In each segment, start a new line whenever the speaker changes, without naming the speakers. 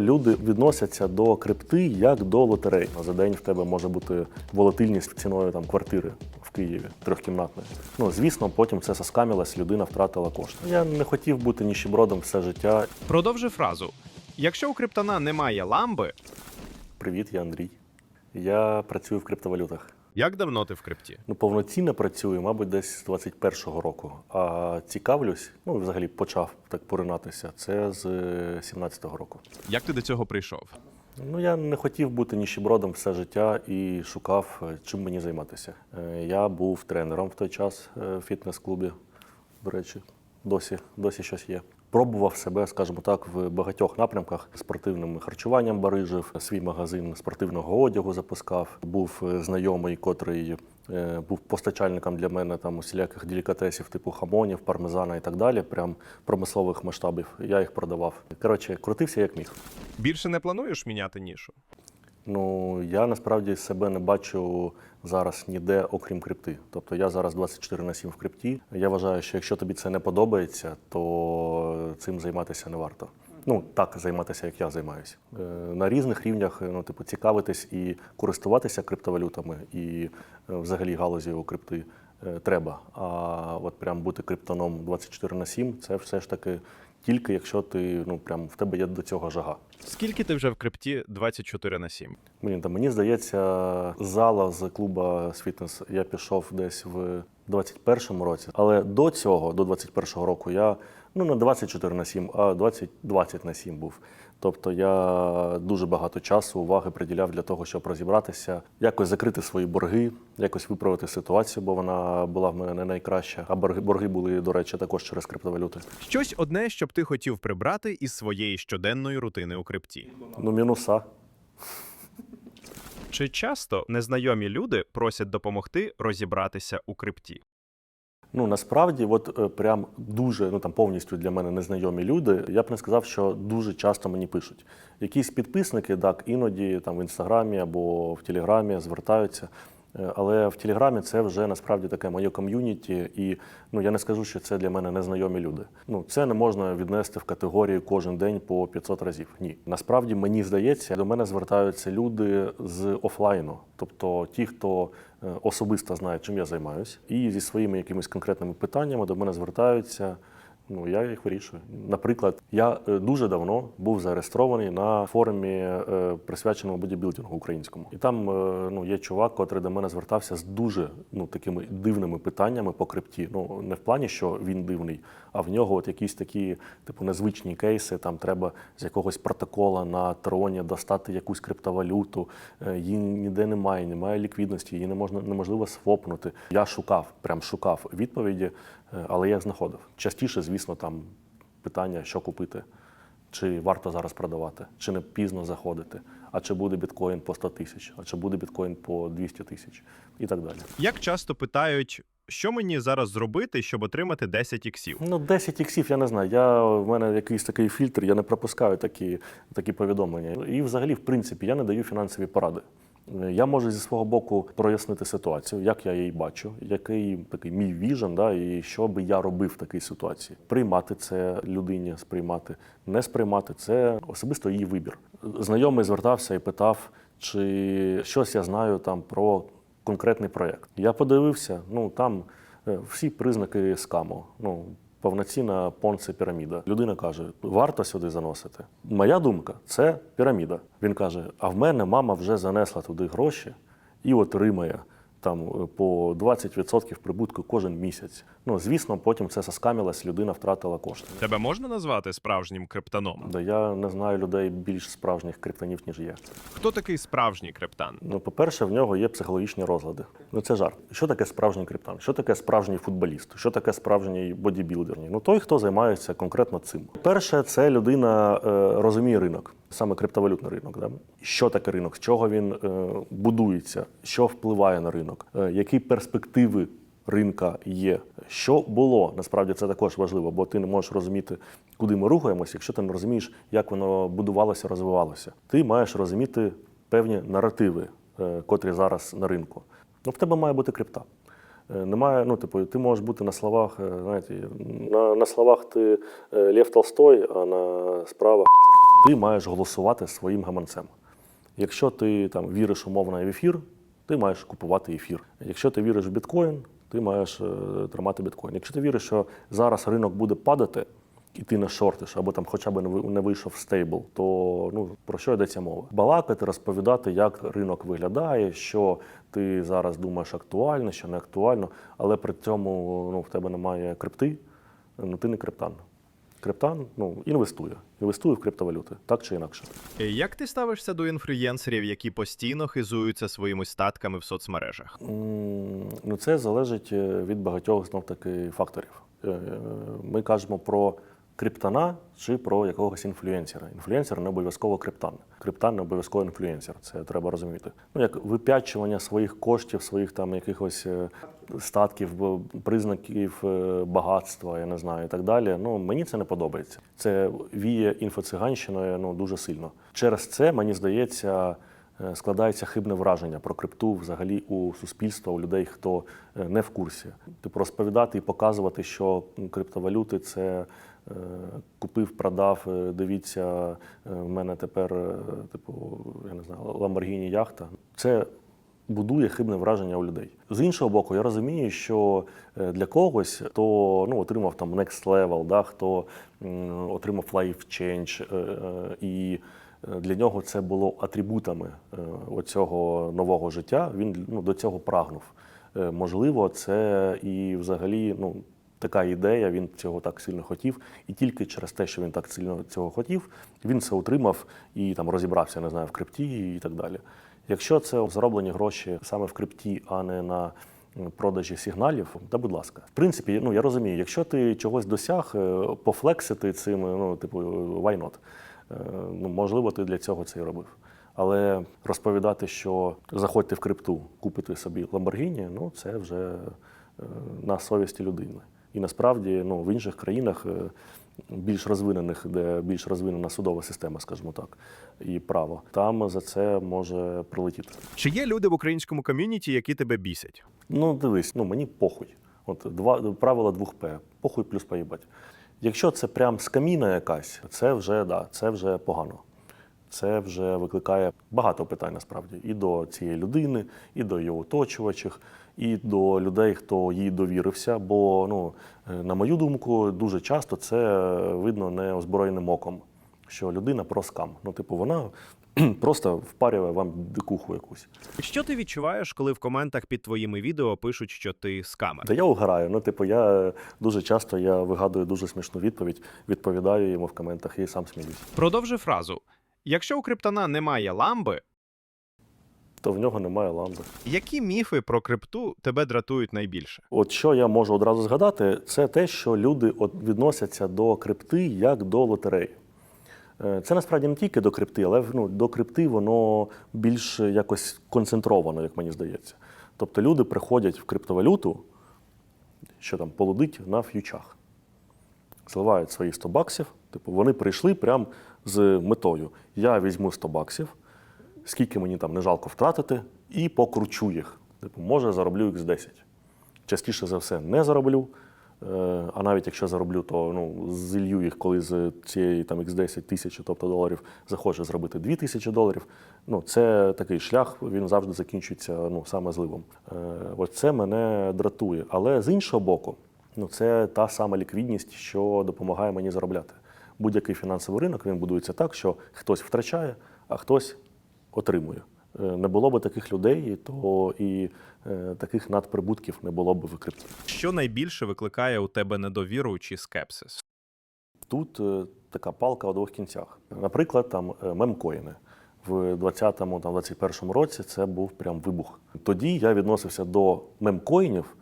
Люди відносяться до крипти як до лотерей. За день в тебе може бути волатильність ціною там квартири в Києві трьохкімнатної. Ну звісно, потім це соскамілось, людина втратила кошти. Я не хотів бути ніщебродом все життя.
Продовжи фразу. Якщо у криптона немає ламби,
Привіт, я Андрій. Я працюю в криптовалютах.
Як давно ти в крипті?
Ну, повноцінно працюю, мабуть, десь з 21-го року. А цікавлюсь, ну взагалі почав так поринатися. Це з 17-го року.
Як ти до цього прийшов?
Ну, я не хотів бути ніщебродом все життя і шукав, е, чим мені займатися. Е, Я був тренером в той час е, в фітнес-клубі. До речі, досі, досі щось є. Пробував себе, скажімо так, в багатьох напрямках. Спортивним харчуванням барижив, свій магазин спортивного одягу запускав. Був е, знайомий, котрий е, був постачальником для мене там усіляких делікатесів, типу хамонів, пармезана і так далі. Прям промислових масштабів. Я їх продавав. Коротше, крутився як міг.
Більше не плануєш міняти нішу?
Ну, я насправді себе не бачу зараз ніде, окрім крипти. Тобто я зараз 24 на 7 в крипті. Я вважаю, що якщо тобі це не подобається, то цим займатися не варто. Ну, так займатися, як я займаюся. Е, На різних рівнях, ну, типу, цікавитись і користуватися криптовалютами, і е, взагалі галузі крипти е, треба. А от прям бути криптоном 24 на 7 це все ж таки тільки якщо ти ну прям в тебе є до цього жага.
Скільки ти вже в крипті 24 на 7?
Мені та мені здається, зала з клуба з фітнес я пішов десь в 21-му році. Але до цього, до 21-го року, я ну не 24 на 7, а 20, 20 на 7 був. Тобто я дуже багато часу, уваги приділяв для того, щоб розібратися, якось закрити свої борги, якось виправити ситуацію, бо вона була в мене не найкраща. А борги, борги були, до речі, також через криптовалюти.
Щось одне, що б ти хотів прибрати із своєї щоденної рутини у крипті.
Ну, мінуса.
Чи часто незнайомі люди просять допомогти розібратися у крипті?
Ну насправді, от е, прям дуже ну там повністю для мене незнайомі люди. Я б не сказав, що дуже часто мені пишуть. Якісь підписники, так, іноді там в інстаграмі або в Телеграмі звертаються. Е, Але в Телеграмі це вже насправді таке моє ком'юніті, і ну я не скажу, що це для мене незнайомі люди. Ну це не можна віднести в категорію кожен день по 500 разів. Ні, насправді мені здається, до мене звертаються люди з офлайну, тобто ті, хто е, особисто знає, чим я займаюся, і зі своїми якимись конкретними питаннями до мене звертаються. Ну, я їх вирішую. Наприклад, я е, дуже давно був зареєстрований на форумі, е, присвяченому бодібілдингу українському. І там е, ну, є чувак, котрий до мене звертався з дуже ну, такими дивними питаннями по крипті. Ну, не в плані, що він дивний, а в нього от якісь такі, типу, незвичні кейси. Там треба з якогось протокола на троні достати якусь криптовалюту. Е, Її ніде немає, немає ліквідності, її не можна неможливо свопнути. Я шукав, прям шукав відповіді, е, але я їх знаходив. Частіше, звісно, там питання, що купити, чи варто зараз продавати, чи не пізно заходити, а чи буде біткоін по 100 тисяч, а чи буде біткоін по 200 тисяч і так далі.
Як часто питають, що мені зараз зробити, щоб отримати 10 іксів?
Ну, 10 іксів, я не знаю. Я, в мене якийсь такий фільтр, я не пропускаю такі, такі повідомлення. І взагалі, в принципі, я не даю фінансові поради. Я можу зі свого боку прояснити ситуацію, як я її бачу, який такий мій віжен, да, і що би я робив в такій ситуації. Приймати це людині, сприймати, не сприймати це особисто її вибір. Знайомий звертався і питав, чи щось я знаю там про конкретний проєкт. Я подивився, ну там е, всі признаки скаму. Ну, повноцінна понце піраміда. Людина каже: варто сюди заносити. Моя думка це піраміда. Він каже: а в мене мама вже занесла туди гроші і отримає. Там е, по 20% прибутку кожен місяць. Ну звісно, потім це соскамілось, людина втратила кошти.
Тебе можна назвати справжнім криптаном?
Да я не знаю людей більш справжніх криптонів, ніж є.
Хто такий справжній криптан?
Ну, по-перше, в нього є психологічні розлади. Ну це жарт. Що таке справжній криптан? Що таке справжній футболіст? Що таке справжній бодібілдер? Ну той, хто займається конкретно цим. Перше, це людина е, розуміє ринок, саме криптовалютний ринок. Да? Що таке ринок? З чого він е, будується, що впливає на ринок, е, які перспективи. Ринка є. Що було, насправді це також важливо, бо ти не можеш розуміти, куди ми рухаємося, якщо ти не розумієш, як воно будувалося, розвивалося. Ти маєш розуміти певні наративи, е, котрі зараз на ринку. Ну, в тебе має бути крипта. Немає, ну, типу, ти можеш бути на словах, знаєте, на, на словах ти Лев Толстой, а на справах ти маєш голосувати своїм гаманцем. Якщо ти там віриш умовно в ефір, ти маєш купувати ефір. Якщо ти віриш в біткоін, ти маєш е, тримати біткоін. Якщо ти віриш, що зараз ринок буде падати, і ти не шортиш, або там хоча б не ви- не вийшов в стейбл, то ну про що йдеться мова? Балакати, розповідати, як ринок виглядає, що ти зараз думаєш актуально, що не актуально, але при цьому ну, в тебе немає крипти, ну ти не криптан. Криптан ну, інвестує. Інвестує в криптовалюти, так чи інакше.
Е, Як ти ставишся до інфлюєнсерів, які постійно хизуються своїми статками в соцмережах?
Ну, це залежить е, від багатьох знов таки факторів. Е, Ми кажемо про криптана чи про якогось інфлюенсера. Інфлюенсер не обов'язково криптан. Криптан не обов'язково інфлюенсер. Це треба розуміти. Ну, як вип'ячування своїх коштів, своїх там якихось е, статків, признаків е, багатства, я не знаю, і так далі. Ну, мені це не подобається. Це віє інфоциганщиною ну, дуже сильно. Через це, мені здається, е, складається хибне враження про крипту взагалі у суспільства, у людей, хто не в курсі. Типу розповідати і показувати, що криптовалюти це купив, продав. е, Дивіться, е, в мене тепер, е, типу, я не знаю, Ламборгіні яхта. Це будує хибне враження у людей. З іншого боку, я розумію, що е, для когось, хто ну, отримав там next level, да, хто отримав life change, е, е, і е, для нього це було атрибутами е, оцього нового життя. Він ну, до цього прагнув. Е, Можливо, це і взагалі ну, така ідея, він цього так сильно хотів, і тільки через те, що він так сильно цього хотів, він це отримав і там розібрався, не знаю, в крипті і так далі. Якщо це зароблені гроші саме в крипті, а не на продажі сигналів, та будь ласка. В принципі, ну я розумію, якщо ти чогось досяг, е, пофлексити цим, ну, типу, why not? Е, Ну, можливо, ти для цього це і робив. Але розповідати, що заходьте в крипту, купите собі Lamborghini, ну це вже е, на совісті людини. І насправді ну, в інших країнах, е, більш розвинених, де більш розвинена судова система, скажімо так, і право, там за це може прилетіти.
Чи є люди в українському ком'юніті, які тебе бісять?
Ну, дивись, ну мені похуй. От два правила двох П. Похуй плюс поїбать. Якщо це прям скаміна якась, це вже да, це вже погано. Це вже викликає багато питань насправді і до цієї людини, і до її оточувачів, і до людей, хто їй довірився. Бо, ну, е, на мою думку, дуже часто це видно неозброєним оком, що людина про скам. Ну, типу, вона просто впарює вам дикуху якусь.
Що ти відчуваєш, коли в коментах під твоїми відео пишуть, що ти скамер?
Та я угораю. Ну, типу, я дуже часто я вигадую дуже смішну відповідь, відповідаю йому в коментах і сам сміюсь.
Продовжи фразу. Якщо у криптона немає ламби,
То в нього немає ламби.
які міфи про крипту тебе дратують найбільше?
От що я можу одразу згадати, це те, що люди от відносяться до крипти як до лотереї. Е, Це насправді не тільки до крипти, але ну, до крипти воно більш якось концентровано, як мені здається. Тобто люди приходять в криптовалюту, що там полудить на ф'ючах. Зливають свої 100 баксів. Типу, вони прийшли прямо з метою: я візьму 100 баксів, скільки мені там не жалко втратити, і покручу їх. Типу, може, зароблю X10. Частіше за все не зароблю. Е, А навіть якщо зароблю, то ну, зілью їх, коли з цієї там X10 тисячі, тобто доларів, захоче зробити 2 тисячі доларів. Ну, це такий шлях, він завжди закінчується ну, саме зливом. Е, Ось це мене дратує. Але з іншого боку, ну, це та сама ліквідність, що допомагає мені заробляти. Будь-який фінансовий ринок він будується так, що хтось втрачає, а хтось отримує. Е, Не було б таких людей, то і е, таких надприбутків не було б в крипті.
Що найбільше викликає у тебе недовіру чи скепсис?
Тут е, така палка у двох кінцях. Наприклад, там мемкоїни. В 20-му, там, 21-му році це був прям вибух. Тоді я відносився до мемкоїнів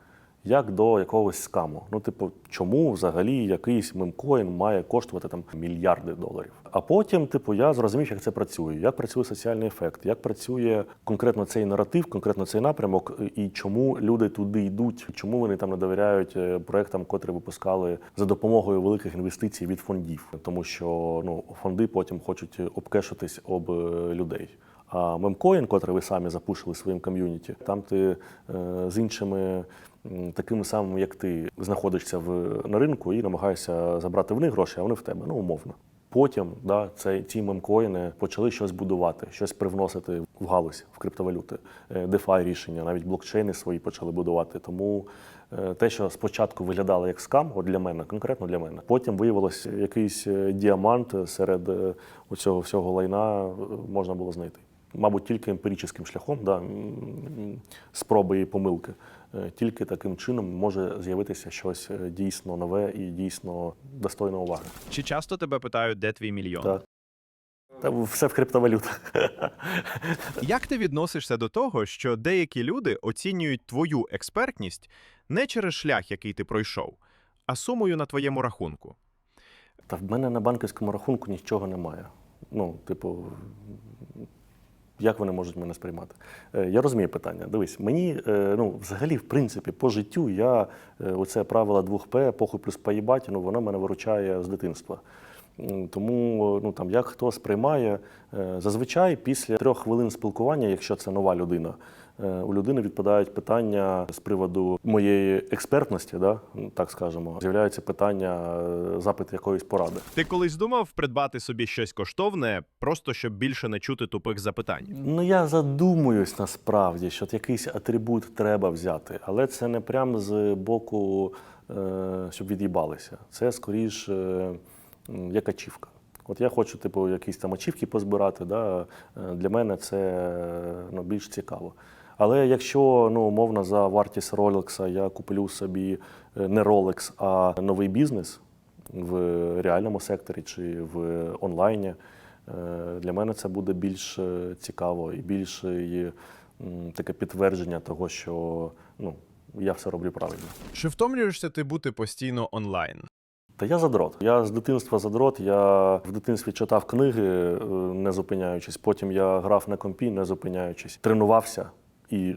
як до якогось скаму. Ну, типу, чому взагалі якийсь мемкоін має коштувати там мільярди доларів? А потім, типу, я зрозумів, як це працює, як працює соціальний ефект, як працює конкретно цей наратив, конкретно цей напрямок, і чому люди туди йдуть, чому вони там не довіряють е, проектам, котрі випускали за допомогою великих інвестицій від фондів, тому що ну фонди потім хочуть обкешитись об е, людей. А мемкоін, котрий ви самі запушили своїм ком'юніті, там ти е, з іншими такими самими, як ти, знаходишся в, на ринку і намагаєшся забрати в них гроші, а вони в тебе, ну умовно. Потім да, це, ці мемкоїни почали щось будувати, щось привносити в галузь, в криптовалюти. Е, DeFi рішення, навіть блокчейни свої почали будувати. Тому е, те, що спочатку виглядало як скам, от для мене, конкретно для мене, потім виявилось якийсь е, діамант серед цього всього лайна можна було знайти. Мабуть, тільки емпіричним шляхом, да, спроби і помилки. Е, Тільки таким чином може з'явитися щось е, дійсно нове і дійсно достойне уваги.
Чи часто тебе питають, де твій мільйон?
Так. Та все в криптовалютах.
Як ти відносишся до того, що деякі люди оцінюють твою експертність не через шлях, який ти пройшов, а сумою на твоєму рахунку?
Та в мене на банківському рахунку нічого немає. Ну, типу, як вони можуть мене сприймати? Е, Я розумію питання. Дивись, мені е, ну, взагалі, в принципі, по життю я е, оце правило 2П, похуй плюс поїбать, ну, воно мене виручає з дитинства. Тому ну, там, як хто сприймає, зазвичай після трьох хвилин спілкування, якщо це нова людина, у людини відпадають питання з приводу моєї експертності, да, так скажемо, з'являється питання, е, запит якоїсь поради.
Ти колись думав придбати собі щось коштовне, просто щоб більше не чути тупих запитань?
Ну, я задумуюсь насправді, що якийсь атрибут треба взяти, але це не прям з боку, е, щоб від'їбалися. Це скоріш е, як ачівка. От я хочу, типу, якісь там ачівки позбирати. Да? е, Для мене це е, ну, більш цікаво. Але якщо ну, умовно за вартість Rolex я куплю собі е, не Rolex, а новий бізнес в реальному секторі чи в онлайні, е, для мене це буде більш е, цікаво і більш є, таке підтвердження того, що ну, я все роблю правильно.
Чи втомлюєшся ти бути постійно онлайн?
Та я задрот. Я з дитинства задрот. Я в дитинстві читав книги, не зупиняючись. Потім я грав на компі, не зупиняючись. Тренувався і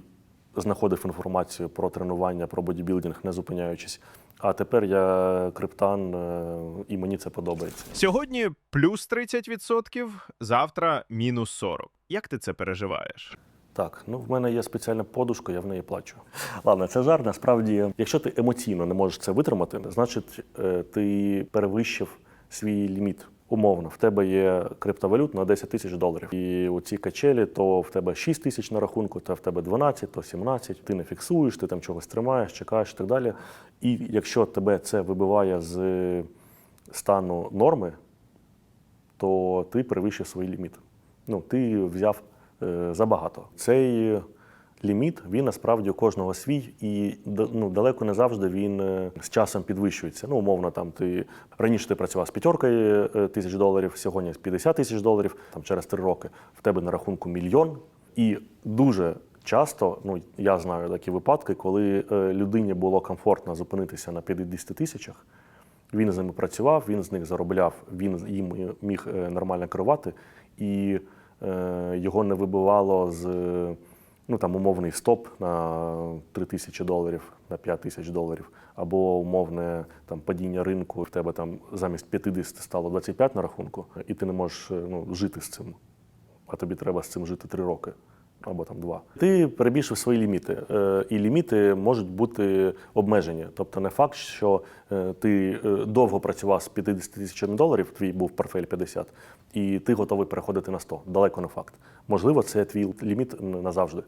знаходив інформацію про тренування, про бодібілдинг, не зупиняючись. А тепер я криптан, е, і мені це подобається.
Сьогодні плюс 30%, завтра мінус 40%. Як ти це переживаєш?
Так, ну в мене є спеціальна подушка, я в неї плачу. Ладно, це жарт. Насправді, якщо ти емоційно не можеш це витримати, значить е, ти перевищив свій ліміт. Умовно, в тебе є криптовалют на 10 тисяч доларів. І у ці качелі, то в тебе 6 тисяч на рахунку, то в тебе 12, то 17. Ти не фіксуєш, ти там чогось тримаєш, чекаєш і так далі. І якщо тебе це вибиває з стану норми, то ти перевищив свій ліміт. Ну, ти взяв е, забагато. Цей ліміт він насправді у кожного свій, і ну, далеко не завжди він е, з часом підвищується. Ну, умовно, там ти раніше ти працював з п'ятеркою е, тисяч доларів, сьогодні з 50 тисяч доларів, там через три роки в тебе на рахунку мільйон. І дуже часто, ну я знаю такі випадки, коли е, людині було комфортно зупинитися на 50 тисячах. Він з ними працював, він з них заробляв, він їм міг нормально керувати, і його не вибивало з ну, там, умовний стоп на 3 тисячі доларів, на 5 тисяч доларів, або умовне там, падіння ринку, в тебе там замість 50 стало 25 на рахунку, і ти не можеш е, ну, жити з цим. А тобі треба з цим жити 3 роки. Або там два. Ти перебільшив свої ліміти. Е, і ліміти можуть бути обмежені. Тобто не факт, що е, ти е, довго працював з 50 тисячами доларів, твій був портфель 50, і ти готовий переходити на 100. Далеко не факт. Можливо, це твій ліміт назавжди.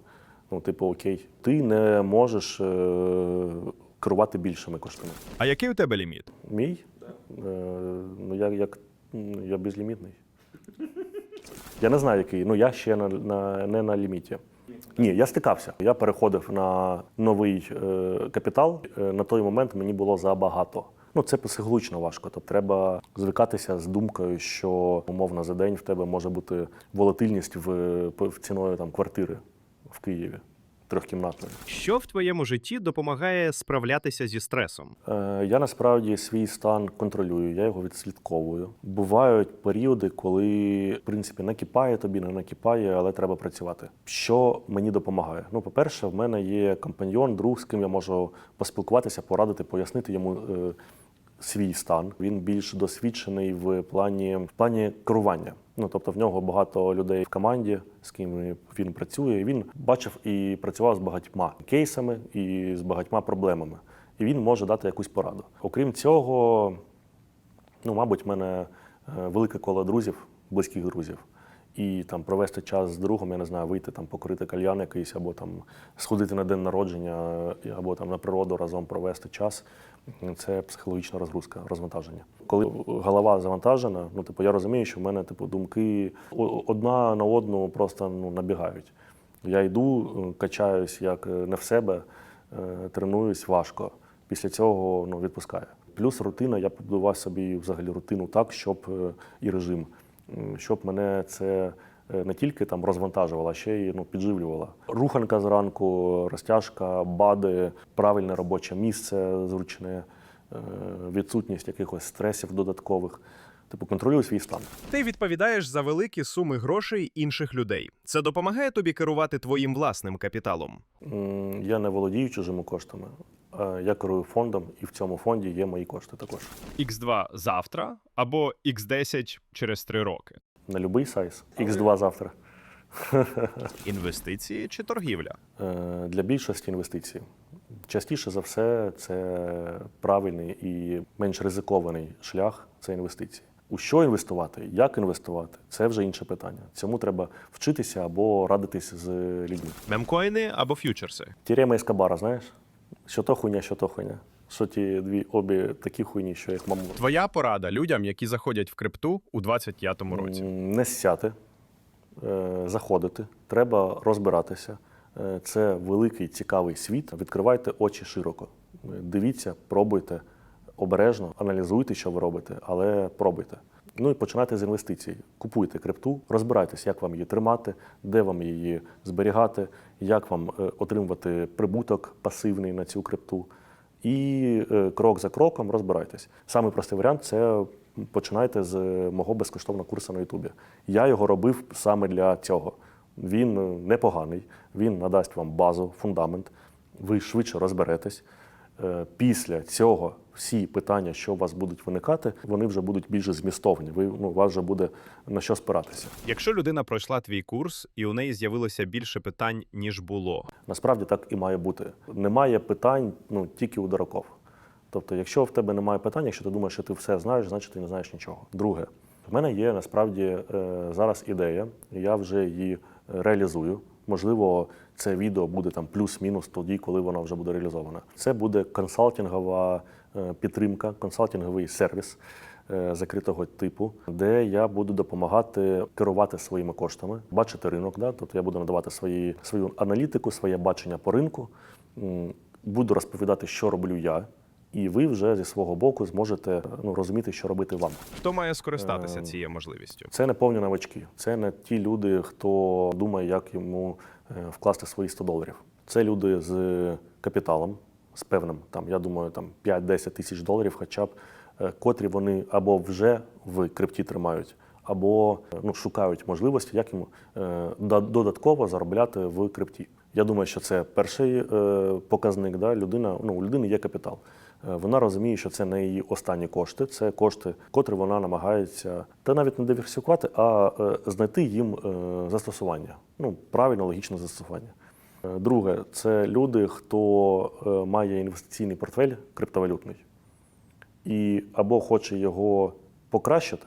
Ну, типу, окей, ти не можеш керувати більшими коштами.
А який у тебе ліміт?
Мій? Ну, я, як, я безлімітний. Я не знаю, який. Ну, я ще на, на, не на ліміті. Ні, я стикався. Я переходив на новий е, капітал. Е, на той момент мені було забагато. Ну, це психологічно важко. Тобто треба звикатися з думкою, що умовно за день в тебе може бути волатильність в, в ціною там, квартири в Києві трьохкімнатної.
Що в твоєму житті допомагає справлятися зі стресом?
Е, Я насправді свій стан контролюю, я його відслідковую. Бувають періоди, коли в принципі накипає тобі, не накипає, але треба працювати. Що мені допомагає? Ну, по-перше, в мене є компаньйон, друг, з ким я можу поспілкуватися, порадити, пояснити йому. е, Свій стан він більш досвідчений в плані в плані керування. Ну тобто в нього багато людей в команді, з ким він працює. Він бачив і працював з багатьма кейсами і з багатьма проблемами і він може дати якусь пораду. Окрім цього, ну, мабуть, в мене е, велике коло друзів, близьких друзів. І там провести час з другом, я не знаю, вийти там покурити кальян якийсь, або там сходити на день народження, або там на природу разом провести час. Це психологічна розгрузка, розвантаження. Коли голова завантажена, ну типу я розумію, що в мене типу думки одна на одну просто ну, набігають. Я йду, е, качаюсь як е, не в себе, е, тренуюсь важко. Після цього ну, відпускаю. Плюс рутина, я побудував собі взагалі рутину так, щоб і режим, щоб мене це е, не тільки там розвантажувало, а ще й ну, підживлювало. Руханка зранку, розтяжка, бади, правильне робоче місце зручне, е, відсутність якихось стресів додаткових. Типу, контролюю свій стан.
Ти відповідаєш за великі суми грошей інших людей. Це допомагає тобі керувати твоїм власним капіталом.
Я не володію чужими коштами. Е, Я керую фондом, і в цьому фонді є мої кошти також.
X2 завтра або X10 через 3 роки.
На будь-який сайз. X2 завтра.
Інвестиції чи торгівля?
Е, Для більшості інвестицій. Частіше за все, це правильний і менш ризикований шлях це інвестиції. У що інвестувати, як інвестувати це вже інше питання. Цьому треба вчитися або радитись з людьми.
Мемкоїни або ф'ючерси?
Тірема Ескабара, знаєш? Що то хуйня, що то хуйня. Що ті дві обі такі хуйні, що як маму.
Твоя порада людям, які заходять в крипту у 25-му році.
Не сяти, е, заходити, треба розбиратися. Е, Це великий цікавий світ. Відкривайте очі широко. Дивіться, пробуйте обережно, аналізуйте, що ви робите, але пробуйте. Ну і починайте з інвестицій. Купуйте крипту, розбирайтесь, як вам її тримати, де вам її зберігати, як вам е, отримувати прибуток пасивний на цю крипту. І е, крок за кроком розбирайтесь. Самий простий варіант це починайте з мого безкоштовного курсу на Ютубі. Я його робив саме для цього. Він е, непоганий, він надасть вам базу, фундамент. Ви швидше розберетесь. Е, Після цього всі питання, що у вас будуть виникати, вони вже будуть більш змістовні. Ви ну, у вас вже буде на що спиратися.
Якщо людина пройшла твій курс і у неї з'явилося більше питань, ніж було,
Насправді так і має бути. Немає питань ну, тільки у дураков. Тобто, якщо в тебе немає питань, якщо ти думаєш, що ти все знаєш, значить ти не знаєш нічого. Друге, в мене є насправді е, зараз ідея, я вже її реалізую. Можливо, це відео буде там плюс-мінус тоді, коли воно вже буде реалізовано. Це буде консалтингова е, підтримка, консалтинговий сервіс е, закритого типу, де я буду допомагати керувати своїми коштами, бачити ринок. Да? Тобто я буду надавати свої, свою аналітику, своє бачення по ринку, буду розповідати, що роблю я, і ви вже зі свого боку зможете ну, розуміти, що робити вам.
хто має скористатися
Ем.
цією можливістю?
Це не повні новачки. Це не ті люди, хто думає, як йому е, вкласти свої 100 доларів. Це люди з капіталом, з певним, там, я думаю, там 5-10 тисяч доларів, хоча б, е, котрі вони або вже в крипті тримають, або е, ну, шукають можливості, як е, да- додатково заробляти в крипті. Я думаю, що це перший е, показник. Да? Людина, ну, у людини є капітал. Е, Вона розуміє, що це не її останні кошти, це кошти, котрі вона намагається та навіть не диверсифікувати, а е, знайти їм е, застосування. Ну, правильне, логічне застосування. Друге, це люди, хто має інвестиційний портфель криптовалютний і або хоче його покращити,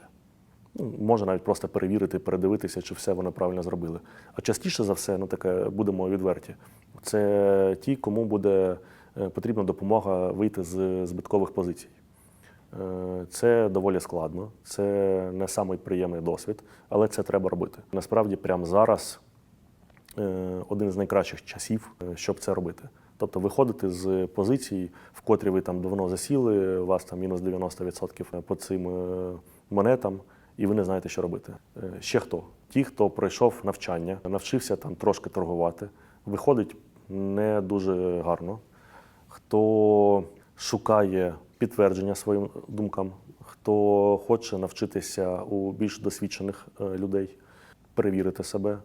ну, може навіть просто перевірити, передивитися, чи все вони правильно зробили. А частіше за все, ну таке будемо відверті. Це ті, кому буде потрібна допомога вийти з збиткових позицій. Е, Це доволі складно, це не самий приємний досвід, але це треба робити. Насправді, прямо зараз е, один з найкращих часів, е, щоб це робити. Тобто виходити з позицій, в котрі ви там давно засіли, у вас там мінус 90% по цим е, монетам, і ви не знаєте, що робити. Е, Ще хто? Ті, хто пройшов навчання, навчився там трошки торгувати, виходить не дуже гарно. Хто шукає підтвердження своїм думкам, хто хоче навчитися у більш досвідчених е, людей, перевірити себе,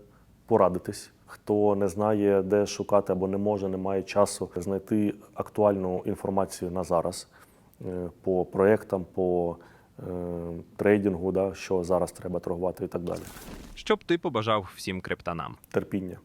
порадитись. Хто не знає, де шукати або не може, не має часу знайти актуальну інформацію на зараз е, по проєктам, по е, трейдингу, да, що зараз треба торгувати і так далі.
Що б ти побажав всім криптанам?
Терпіння.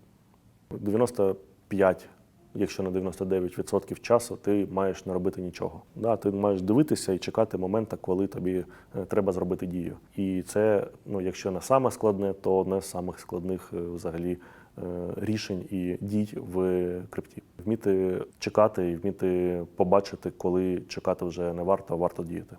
95 якщо на 99% часу ти маєш не робити нічого. Да, ти маєш дивитися і чекати моменту, коли тобі е, треба зробити дію. І це, ну, якщо не саме складне, то одне з самих складних е, взагалі е, рішень і дій в крипті. Вміти чекати і вміти побачити, коли чекати вже не варто, а варто діяти.